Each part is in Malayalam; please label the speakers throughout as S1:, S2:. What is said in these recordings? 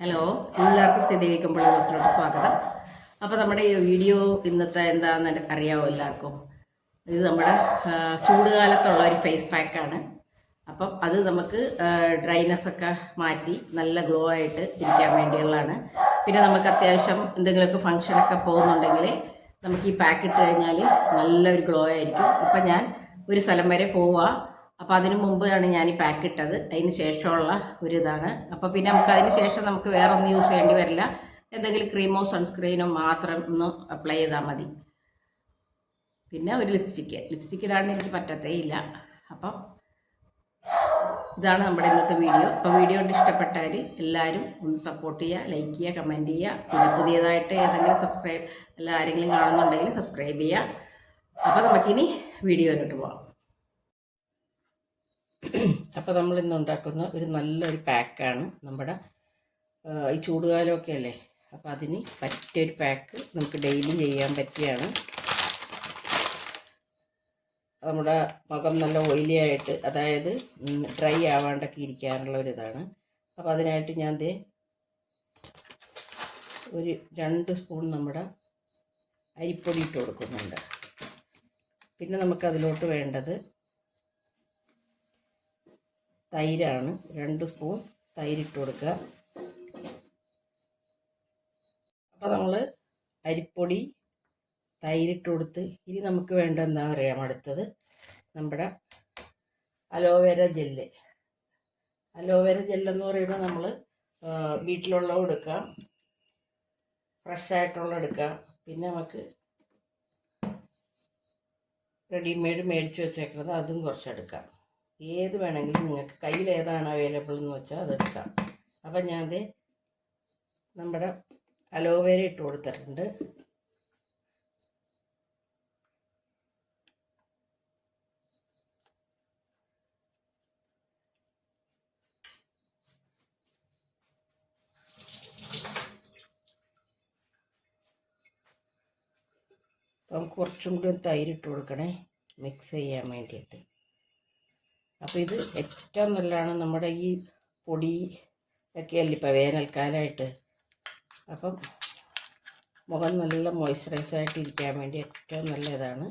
S1: ഹലോ എല്ലാവർക്കും സ്ഥിതിവിക്കുമ്പോൾ ബസ്സിലോട്ട് സ്വാഗതം. അപ്പോൾ നമ്മുടെ ഈ വീഡിയോ ഇന്നത്തെ എന്താണെന്ന് അറിയാമോ എല്ലാവർക്കും? ഇത് നമ്മുടെ ചൂട് ചൂടുകാലത്തുള്ള ഒരു ഫേസ് പാക്കാണ് അപ്പം അത് നമുക്ക് ഡ്രൈനെസ് ഒക്കെ മാറ്റി നല്ല ഗ്ലോ ആയിട്ട് ഇരിക്കാൻ വേണ്ടിയുള്ളതാണ്. പിന്നെ നമുക്ക് അത്യാവശ്യം എന്തെങ്കിലുമൊക്കെ ഫങ്ഷനൊക്കെ പോകുന്നുണ്ടെങ്കിൽ നമുക്ക് ഈ പാക്ക് ഇട്ട് കഴിഞ്ഞാൽ നല്ലൊരു ഗ്ലോ ആയിരിക്കും. ഇപ്പം ഞാൻ ഒരു സ്ഥലം വരെ പോവുക അപ്പോൾ അതിന് മുമ്പാണ് ഞാൻ ഈ പാക്ക് ഇട്ടത്. അതിന് ശേഷമുള്ള ഒരു ഇതാണ് അപ്പോൾ പിന്നെ നമുക്ക് അതിന് ശേഷം നമുക്ക് വേറെ ഒന്നും യൂസ് ചെയ്യേണ്ടി വരില്ല. എന്തെങ്കിലും ക്രീമോ സൺസ്ക്രീനോ മാത്രം ഒന്ന് അപ്ലൈ ചെയ്താൽ മതി. പിന്നെ ഒരു ലിപ്സ്റ്റിക്ക് ലിപ്സ്റ്റിക്ക് ഇടാണ്ട് എനിക്ക് പറ്റത്തേ ഇല്ല. അപ്പം ഇതാണ് നമ്മുടെ ഇന്നത്തെ വീഡിയോ അപ്പോൾ വീഡിയോ കൊണ്ട് ഇഷ്ടപ്പെട്ടവർ എല്ലാവരും ഒന്ന് സപ്പോർട്ട് ചെയ്യുക ലൈക്ക് ചെയ്യുക കമന്റ് ചെയ്യുക. പിന്നെ പുതിയതായിട്ട് ഏതെങ്കിലും സബ്സ്ക്രൈബ് അല്ല ആരെങ്കിലും കാണുന്നുണ്ടെങ്കിൽ സബ്സ്ക്രൈബ് ചെയ്യുക. അപ്പോൾ നമുക്കിനി വീഡിയോ വീഡിയോയിലോട്ട് പോകാം അപ്പോൾ നമ്മൾ ഇന്ന് ഉണ്ടാക്കുന്ന ഒരു നല്ലൊരു പാക്കാണ് നമ്മുടെ ഈ ചൂടുകാലമൊക്കെ അല്ലേ? അപ്പോൾ അതിന് പറ്റിയൊരു പാക്ക് നമുക്ക് ഡെയിലി ചെയ്യാൻ പറ്റിയാണ്. നമ്മുടെ മുഖം നല്ല ഓയിലി ആയിട്ട് അതായത് ഡ്രൈ ആവാണ്ടൊക്കെ ഇരിക്കാനുള്ള ഒരു ഇതാണ്. അപ്പോൾ അതിനായിട്ട് ഞാൻ ദേ ഒരു രണ്ട് സ്പൂൺ നമ്മുടെ അരിപ്പൊടി ഇട്ട് കൊടുക്കുന്നുണ്ട്. പിന്നെ നമുക്കതിലോട്ട് വേണ്ടത് തൈരാണ്. രണ്ട് സ്പൂൺ തൈരിട്ട് കൊടുക്കുക. അപ്പോൾ നമ്മൾ അരിപ്പൊടി തൈരിട്ട് കൊടുത്ത് ഇനി നമുക്ക് വേണ്ട എന്താ പറയാം? അടുത്തത് നമ്മുടെ അലോവേര ജെല്ല്. അലോവേര ജെല്ലെന്ന് പറയുമ്പോൾ നമ്മൾ വീട്ടിലുള്ളത് എടുക്കാം. ഫ്രഷ് ആയിട്ടുള്ള എടുക്കാം. പിന്നെ നമുക്ക് റെഡിമെയ്ഡ് മേടിച്ച് വെച്ചേക്കുന്നത് അതും കുറച്ചെടുക്കാം ഏത് വേണമെങ്കിലും നിങ്ങൾക്ക് കയ്യിൽ ഏതാണ് അവൈലബിൾ എന്ന് വെച്ചാൽ അതെടുക്കാം അപ്പം ഞാൻ അത് നമ്മുടെ അലോവേര ഇട്ട് കൊടുത്തിട്ടുണ്ട്. അപ്പം കുറച്ചും കൂടി തൈരിട്ട് കൊടുക്കണേ. മിക്സ് ചെയ്യാൻ വേണ്ടിയിട്ട്. അപ്പോൾ ഇത് ഏറ്റവും നല്ലതാണ് നമ്മുടെ ഈ പൊടി ഒക്കെ അല്ലേ ഇപ്പോൾ വേനൽക്കാലമായിട്ട്. അപ്പം മുഖം നല്ല മോയ്സ്ചറൈസ് ആയിട്ട് ഇരിക്കാൻ വേണ്ടി ഏറ്റവും നല്ല ഇതാണ്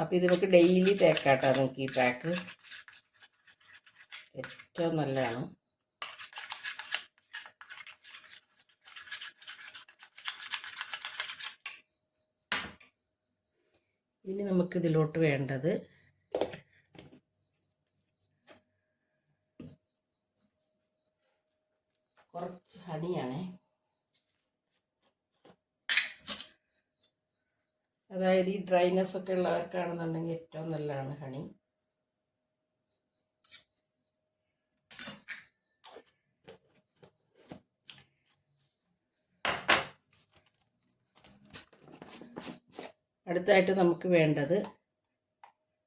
S1: അപ്പോൾ ഇത് നമുക്ക് ഡെയിലി തേക്കാട്ടോ നമുക്ക് ഈ പാക്ക് ഏറ്റവും നല്ലതാണ്. ഇനി നമുക്ക് ഇതിലോട്ട് വേണ്ടത് കുറച്ച് ഹണിയാണേ. അതായത് ഈ ഡ്രൈനസ് ഒക്കെ ഉള്ളവർക്കാണെന്നുണ്ടെങ്കിൽ ഏറ്റവും നല്ലതാണ് ഹണി. അടുത്തായിട്ട് നമുക്ക് വേണ്ടത്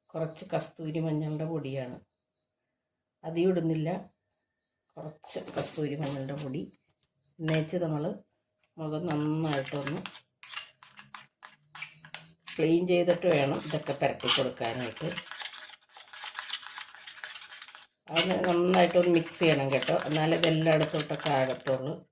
S1: കുറച്ച് കസ്തൂരി മഞ്ഞളുടെ പൊടിയാണ്. അധികം ഇടുന്നില്ല. കുറച്ച് കസ്തൂരി മഞ്ഞളുടെ പൊടി. എന്നേച്ച് നമ്മൾ മുഖം നന്നായിട്ടൊന്ന് ക്ലീൻ ചെയ്തിട്ട് വേണം ഇതൊക്കെ പുരട്ടി കൊടുക്കാനായിട്ട്. അത് നന്നായിട്ടൊന്ന് മിക്സ് ചെയ്യണം കേട്ടോ. എന്നാലേ ഇതെല്ലായിടത്തോട്ടൊക്കെ ആകത്തുള്ളൂ.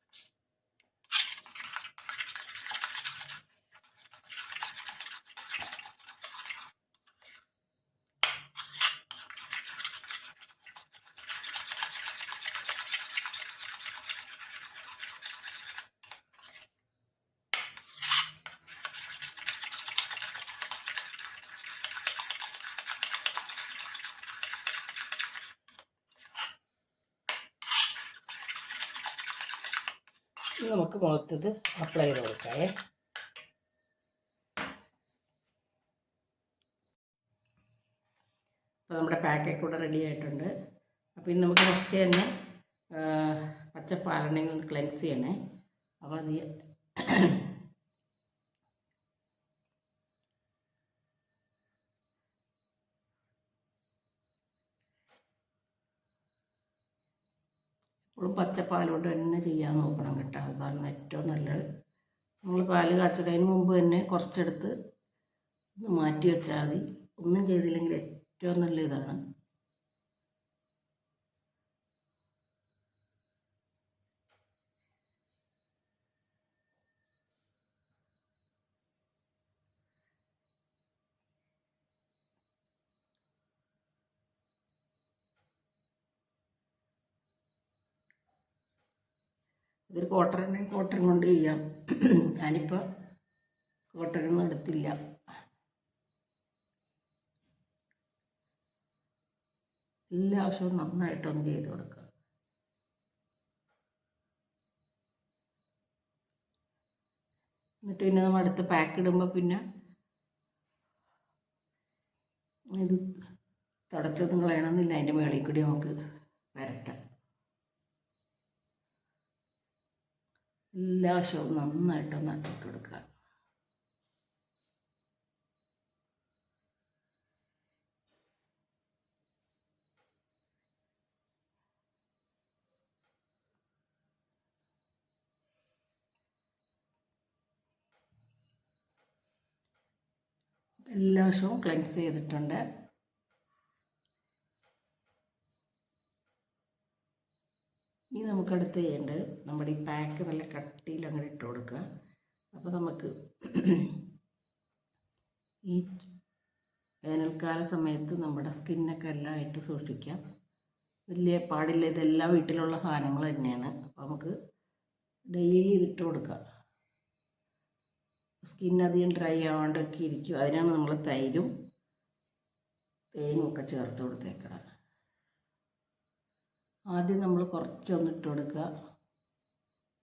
S1: നമുക്ക് മുഖത്തത് അപ്ലൈ ചെയ്ത് കൊടുക്കാവേ. അപ്പോൾ നമ്മുടെ പാക്കൊക്കെ കൂടെ റെഡി ആയിട്ടുണ്ട്. അപ്പോൾ ഇനി നമുക്ക് ഫസ്റ്റ് തന്നെ ആ, പച്ചപ്പാലുണ്ടെങ്കിൽ ക്ലെൻസ് ചെയ്യണേ. അപ്പോൾ അത് ഈ- എപ്പോഴും പച്ചപ്പാൽ കൊണ്ട് തന്നെ ചെയ്യാൻ നോക്കണം കേട്ടോ. അതാണ് ഏറ്റവും നല്ലത്. നമ്മൾ പാൽ കാച്ചതിന് മുമ്പ് തന്നെ കുറച്ചെടുത്ത് മാറ്റി വെച്ചാൽ മതി. ഒന്നും ചെയ്തില്ലെങ്കിൽ ഏറ്റവും നല്ല ഇതാണ്. ഇതൊരു കോട്ടറിനെ കോട്ടറും കൊണ്ട് ചെയ്യാം. ഞാനിപ്പോൾ കോട്ടറൊന്നും എടുത്തില്ല. എല്ലാ ആവശ്യവും നന്നായിട്ടൊന്ന് ചെയ്ത് കൊടുക്കുക എന്നിട്ട് പിന്നെ നമ്മൾ അടുത്ത് പാക്ക് ഇടുമ്പോൾ പിന്നെ ഇത് തുടച്ചൊന്നും കളയണമെന്നില്ല. അതിന്റെ മേളിൽ കൂടി നമുക്ക് വരട്ടെ. എല്ലാ വശവും നന്നായിട്ടൊന്ന് ആക്കി കൊടുക്കുക. എല്ലാ വശവും ക്ലെൻസ് ചെയ്തിട്ടുണ്ട്. ഇനി നമുക്ക് അടുത്ത് ചെയ്യേണ്ടത് നമ്മുടെ ഈ പാക്ക് നല്ല കട്ടിയിൽ അങ്ങനെ ഇട്ട് കൊടുക്കുക. അപ്പോൾ നമുക്ക് ഈ വേനൽക്കാല സമയത്ത് നമ്മുടെ സ്കിന്നൊക്കെ എല്ലാം ആയിട്ട് സൂക്ഷിക്കാം. വലിയ പാടില്ല ഇതെല്ലാം വീട്ടിലുള്ള സാധനങ്ങൾ തന്നെയാണ്. അപ്പോൾ നമുക്ക് ഡെയിലി ഇതിട്ട് കൊടുക്കാം സ്കിൻ അധികം ഡ്രൈ ആവാണ്ടൊക്കെ ഇരിക്കും. അതിനാണ് നമ്മൾ തൈരും തേനും ഒക്കെ ചേർത്ത് കൊടുത്തേക്കണം ആദ്യം നമ്മൾ കുറച്ചൊന്ന് ഇട്ട് കൊടുക്കുക.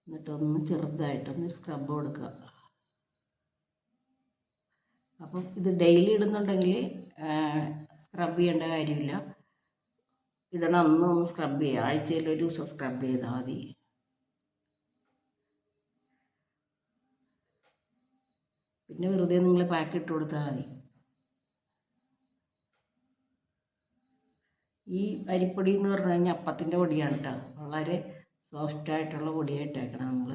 S1: എന്നിട്ടൊന്ന് ചെറുതായിട്ടൊന്ന് സ്ക്രബ് കൊടുക്കുക. അപ്പം ഇത് ഡെയിലി ഇടുന്നുണ്ടെങ്കിൽ സ്ക്രബ് ചെയ്യേണ്ട കാര്യമില്ല. ഇടണം അന്ന് ഒന്ന് സ്ക്രബ് ചെയ്യുക. ആഴ്ചയിൽ ഒരു ദിവസം സ്ക്രബ് ചെയ്താൽ മതി. പിന്നെ വെറുതെ നിങ്ങൾ പാക്ക് ഇട്ട് കൊടുത്താൽ മതി. ഈ അരിപ്പൊടി എന്ന് പറഞ്ഞു കഴിഞ്ഞാൽ അപ്പത്തിന്റെ പൊടിയാണ് കേട്ടോ വളരെ സോഫ്റ്റ് ആയിട്ടുള്ള പൊടിയായിട്ടേക്കണം നമ്മൾ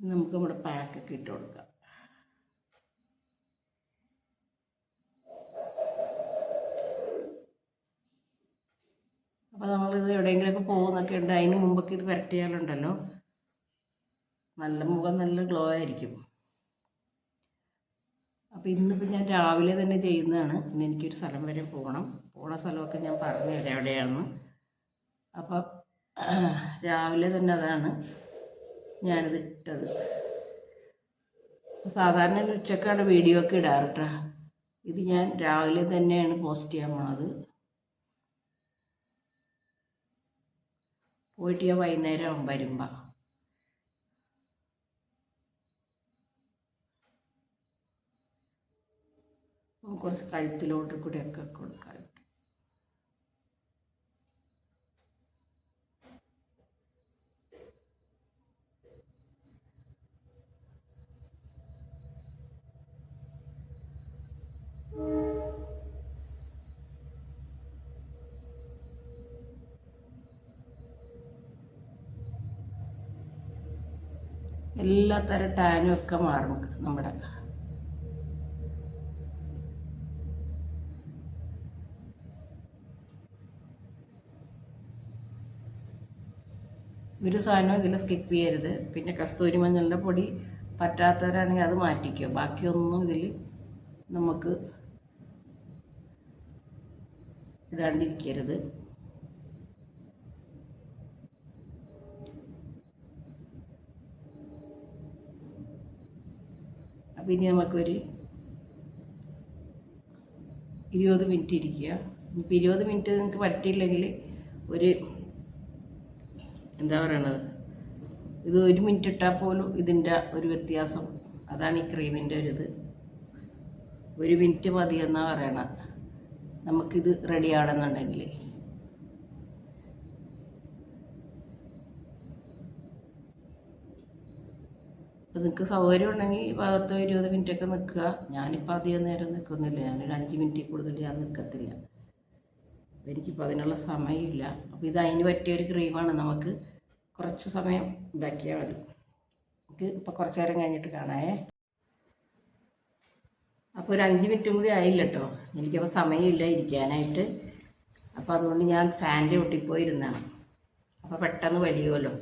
S1: നമുക്ക് നമ്മുടെ പാക്കൊക്കെ ഇട്ട് കൊടുക്കാം. അപ്പോൾ നമ്മളിത് എവിടെയെങ്കിലുമൊക്കെ പോകുന്നൊക്കെ ഉണ്ട്. അതിന് മുമ്പൊക്കെ ഇത് പുരട്ടിയാലുണ്ടല്ലോ നല്ല മുഖം നല്ല ഗ്ലോ ആയിരിക്കും. അപ്പോൾ ഇന്നിപ്പോൾ ഞാൻ രാവിലെ തന്നെ ചെയ്യുന്നതാണ്. ഇന്ന് എനിക്കൊരു സ്ഥലം വരെ പോകണം. പോണ സ്ഥലമൊക്കെ ഞാൻ പറഞ്ഞു തരാം എവിടെയാണെന്ന്. അപ്പം രാവിലെ തന്നെ അതാണ് ഞാനിത് ഇട്ടത്. സാധാരണ ഉച്ചക്കാണ് വീഡിയോ ഒക്കെ ഇടാറ് കേട്ടോ ഇത് ഞാൻ രാവിലെ തന്നെയാണ് പോസ്റ്റ് ചെയ്യാൻ പോണത്. പോയിട്ട് വൈകുന്നേരം വരുമ്പോൾ കുറച്ച് കഴുത്തിലോട്ട് കൂടെയൊക്കെ കൊടുക്കാൻ എല്ലാ തരം ടാനും ഒക്കെ മാറും നമ്മുടെ. ഒരു സാധനവും ഇതിൽ സ്കിപ്പ് ചെയ്യരുത്. പിന്നെ കസ്തൂരി മഞ്ഞളിന്റെ പൊടി പറ്റാത്തവരാണെങ്കിൽ അത് മാറ്റിക്കുക ബാക്കിയൊന്നും ഇതിൽ നമുക്ക് ഇടാണ്ടിരിക്കരുത്. ഇനി നമുക്കൊരു ഇരുപത് മിനിറ്റ് ഇരിക്കുക. ഇപ്പം ഇരുപത് മിനിറ്റ് നിങ്ങൾക്ക് പറ്റിയില്ലെങ്കിൽ ഒരു എന്താ പറയണത്? ഇത് ഒരു മിനിറ്റ് ഇട്ടാൽ പോലും ഇതിന്റെ ഒരു വ്യത്യാസം. അതാണ് ഈ ക്രീമിന്റെ ഒരു ഇത് ഒരു മിനിറ്റ് മതി എന്നാ പറയണ. നമുക്കിത് റെഡി ഇപ്പം നിങ്ങൾക്ക് സൗകര്യം ഉണ്ടെങ്കിൽ പത്തോ ഇരുപത് മിനിറ്റൊക്കെ നിൽക്കുക. ഞാനിപ്പോൾ അധികം നേരം നിൽക്കുന്നില്ല ഞാനൊരു അഞ്ച് മിനിറ്റിൽ കൂടുതൽ ഞാൻ നിൽക്കത്തില്ല എനിക്കിപ്പോൾ അതിനുള്ള സമയമില്ല. അപ്പോൾ ഇത് അതിന് പറ്റിയ ഒരു ക്രീമാണ് നമുക്ക് കുറച്ച് സമയം ഇതാക്കിയാൽ മതി. നമുക്ക് ഇപ്പോൾ കുറച്ച് നേരം കഴിഞ്ഞിട്ട് കാണാമേ അപ്പോൾ ഒരു അഞ്ച് മിനിറ്റും കൂടി ആയില്ല കേട്ടോ എനിക്കപ്പോൾ സമയമില്ല ഇരിക്കാനായിട്ട്. അപ്പോൾ അതുകൊണ്ട് ഞാൻ ഫാനിന്റെ ഒട്ടിപ്പോയിരുന്നാണ് അപ്പോൾ പെട്ടെന്ന് വലിയുമല്ലോ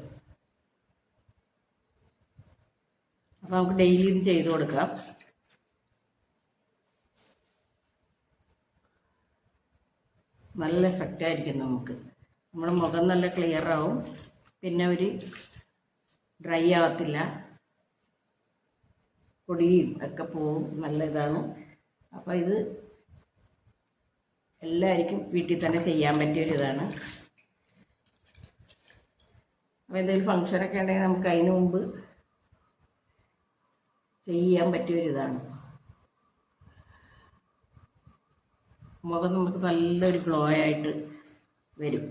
S1: അപ്പോൾ നമുക്ക് ഡെയിലി ഇത് ചെയ്ത് കൊടുക്കാം. നല്ല എഫക്റ്റ് ആയിരിക്കും നമുക്ക്. നമ്മുടെ മുഖം നല്ല ക്ലിയർ ആവും. പിന്നെ ഒരു ഡ്രൈ ആവത്തില്ല. പൊടിയും ഒക്കെ പോവും. നല്ല ഇതാണ്. അപ്പോൾ ഇത് എല്ലാവർക്കും വീട്ടിൽ തന്നെ ചെയ്യാൻ പറ്റിയൊരു ഇതാണ്. അപ്പോൾ എന്തെങ്കിലും ഫങ്ഷനൊക്കെ ഉണ്ടെങ്കിൽ നമുക്ക് അതിന് മുമ്പ് ചെയ്യാൻ പറ്റിയൊരിതാണ് മുഖം നമുക്ക് നല്ലൊരു ഗ്ലോ ആയിട്ട് വരും.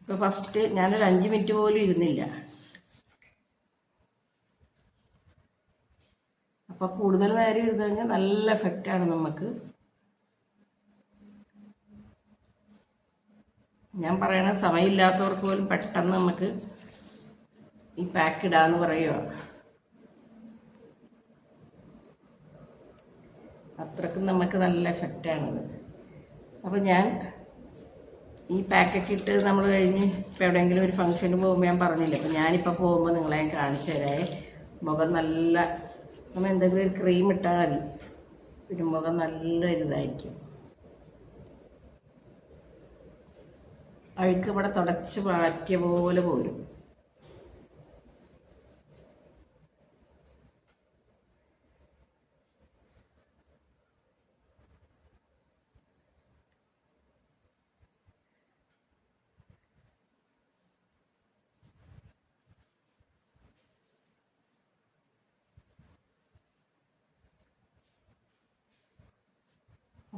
S1: ഇപ്പോൾ ഫസ്റ്റ് ഞാനൊരു അഞ്ച് മിനിറ്റ് പോലും ഇരുന്നില്ല. അപ്പോൾ കൂടുതൽ നേരം ഇരുന്ന് കഴിഞ്ഞാൽ നല്ല ആണ് നമുക്ക് ഞാൻ പറയണ സമയമില്ലാത്തവർക്ക് പോലും പെട്ടെന്ന് നമുക്ക് ഈ പാക്ക് ഇടാന്ന് പറയുക അത്രക്കും നമുക്ക് നല്ല എഫക്റ്റ് ആണത്. അപ്പോൾ ഞാൻ ഈ പാക്കൊക്കെ ഇട്ട് നമ്മൾ കഴിഞ്ഞ് ഇപ്പോൾ എവിടെയെങ്കിലും ഒരു ഫംഗ്ഷന് പോകുമ്പോൾ ഞാൻ പറഞ്ഞില്ല അപ്പോൾ ഞാനിപ്പോൾ പോകുമ്പോൾ നിങ്ങളെ കാണിച്ചു തരാം. മുഖം നല്ല നമ്മൾ എന്തെങ്കിലും ഒരു ക്രീം ഇട്ടാൽ മതി. മുഖം നല്ല ഇതായിരിക്കും. അഴുക്ക് ഇവിടെ തുടച്ച് മാറ്റിയ പോലെ പോരും.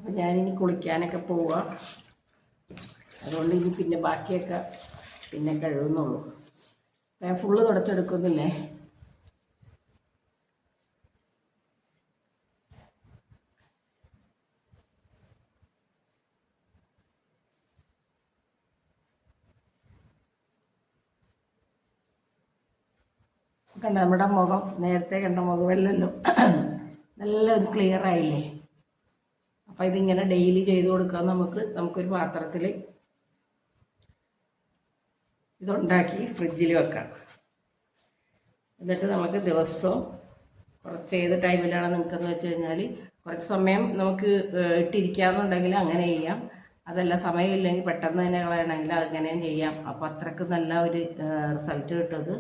S1: അപ്പം ഞാനിനി കുളിക്കാനൊക്കെ പോവുക അതുകൊണ്ട് ഇനി പിന്നെ ബാക്കിയൊക്കെ പിന്നെ കഴുകുന്നുള്ളൂ. ഞാൻ ഫുള്ള് തുടച്ചെടുക്കുന്നില്ലേ കണ്ട നമ്മുടെ മുഖം? നേരത്തെ കണ്ട മുഖമല്ലല്ലോ. നല്ല ക്ലിയർ ആയില്ലേ? അപ്പം ഇതിങ്ങനെ ഡെയിലി ചെയ്ത് കൊടുക്കാൻ നമുക്ക് നമുക്കൊരു പാത്രത്തിൽ ഇതുണ്ടാക്കി ഫ്രിഡ്ജിൽ വെക്കാം. എന്നിട്ട് നമുക്ക് ദിവസവും കുറച്ച് ഏത് ടൈമിലാണ് നിൽക്കുന്നത് വെച്ച് കഴിഞ്ഞാൽ കുറച്ച് സമയം നമുക്ക് ഇട്ടിരിക്കാന്നുണ്ടെങ്കിൽ അങ്ങനെ ചെയ്യാം. അതല്ല സമയമില്ലെങ്കിൽ പെട്ടെന്ന് തന്നെ കളയണമെങ്കിൽ അങ്ങനെയും ചെയ്യാം. അപ്പോൾ അത്രയ്ക്ക് നല്ല ഒരു റിസൾട്ട് കിട്ടുന്നത്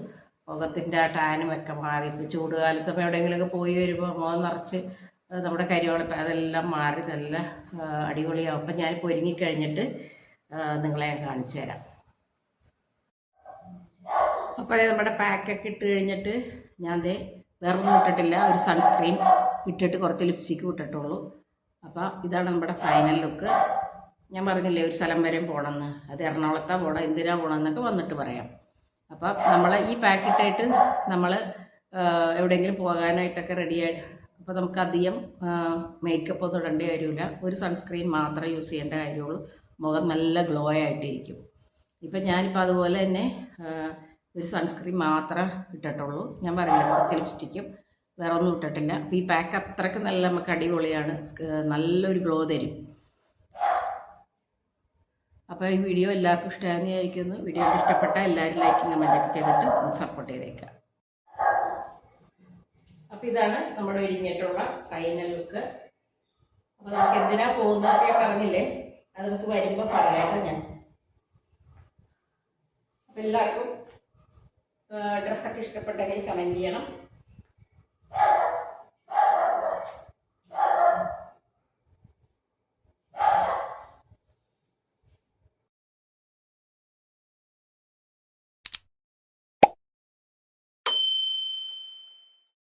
S1: മുഖത്തിന്റെ ആ ടാനും ഒക്കെ മാറി. ഇപ്പോൾ ചൂട് കാലത്ത് ഇപ്പോൾ എവിടെയെങ്കിലുമൊക്കെ പോയി വരുമ്പോൾ മുഖം നിറച്ച് നമ്മുടെ കരിയോളപ്പ് അതെല്ലാം മാറി നല്ല അടിപൊളിയാവും. അപ്പം ഞാനിപ്പോൾ ഒരുങ്ങിക്കഴിഞ്ഞിട്ട് നിങ്ങളെ ഞാൻ കാണിച്ചു തരാം. അപ്പോൾ അത് നമ്മുടെ പാക്കൊക്കെ ഇട്ട് കഴിഞ്ഞിട്ട് ഞാൻ ദേ വേറൊന്നും ഇട്ടിട്ടില്ല ഒരു സൺസ്ക്രീൻ ഇട്ടിട്ട് കുറച്ച് ലിപ്സ്റ്റിക്ക് ഇട്ടിട്ടുള്ളൂ. അപ്പോൾ ഇതാണ് നമ്മുടെ ഫൈനൽ ലുക്ക് ഞാൻ പറഞ്ഞില്ലേ ഒരു സ്ഥലം വരെയും പോകണമെന്ന് അത് എറണാകുളത്താണ് പോകണം എന്തിനാ പോകണം എന്നൊക്കെ വന്നിട്ട് പറയാം. അപ്പം നമ്മൾ ഈ പാക്കറ്റായിട്ട് നമ്മൾ എവിടെയെങ്കിലും പോകാനായിട്ടൊക്കെ റെഡിയായിട്ട് അപ്പോൾ നമുക്ക് അധികം മേക്കപ്പ് ഒന്നും ഇടേണ്ട കാര്യമില്ല. ഒരു സൺസ്ക്രീൻ മാത്രമേ യൂസ് ചെയ്യേണ്ട കാര്യമുള്ളൂ. മുഖം നല്ല ഗ്ലോ ആയിട്ടിരിക്കും. ഇപ്പം ഞാനിപ്പോൾ അതുപോലെ തന്നെ ഒരു സൺസ്ക്രീൻ മാത്രം ഇട്ടിട്ടുള്ളൂ. ഞാൻ പറഞ്ഞില്ല മുഖത്തിൽ ലിപ്സ്റ്റിക്കും വേറെ ഒന്നും ഇട്ടിട്ടില്ല. അപ്പോൾ ഈ പാക്ക് അത്രയ്ക്ക് നല്ല നമുക്ക് അടിപൊളിയാണ്. നല്ലൊരു ഗ്ലോ തരും. അപ്പോൾ ഈ വീഡിയോ എല്ലാവർക്കും ഇഷ്ടമായെന്ന് വിചാരിക്കുന്നു. വീഡിയോ ഇഷ്ടപ്പെട്ട എല്ലാവരും ലൈക്കും കമന്റൊക്കെ ചെയ്തിട്ട് സപ്പോർട്ട് ചെയ്തേക്കാം. അപ്പോൾ ഇതാണ് നമ്മുടെ ഒരുങ്ങിയിട്ടുള്ള ഫൈനൽ ലുക്ക് അപ്പോൾ നമുക്ക് എന്തിനാ പോകുന്നതൊക്കെ പറഞ്ഞില്ലേ? അത് നമുക്ക് വരുമ്പോൾ പറയാട്ടോ ഞാൻ. അപ്പോൾ എല്ലാവർക്കും ഡ്രസ്സൊക്കെ ഇഷ്ടപ്പെട്ടെങ്കിൽ കമന്റ് ചെയ്യണം.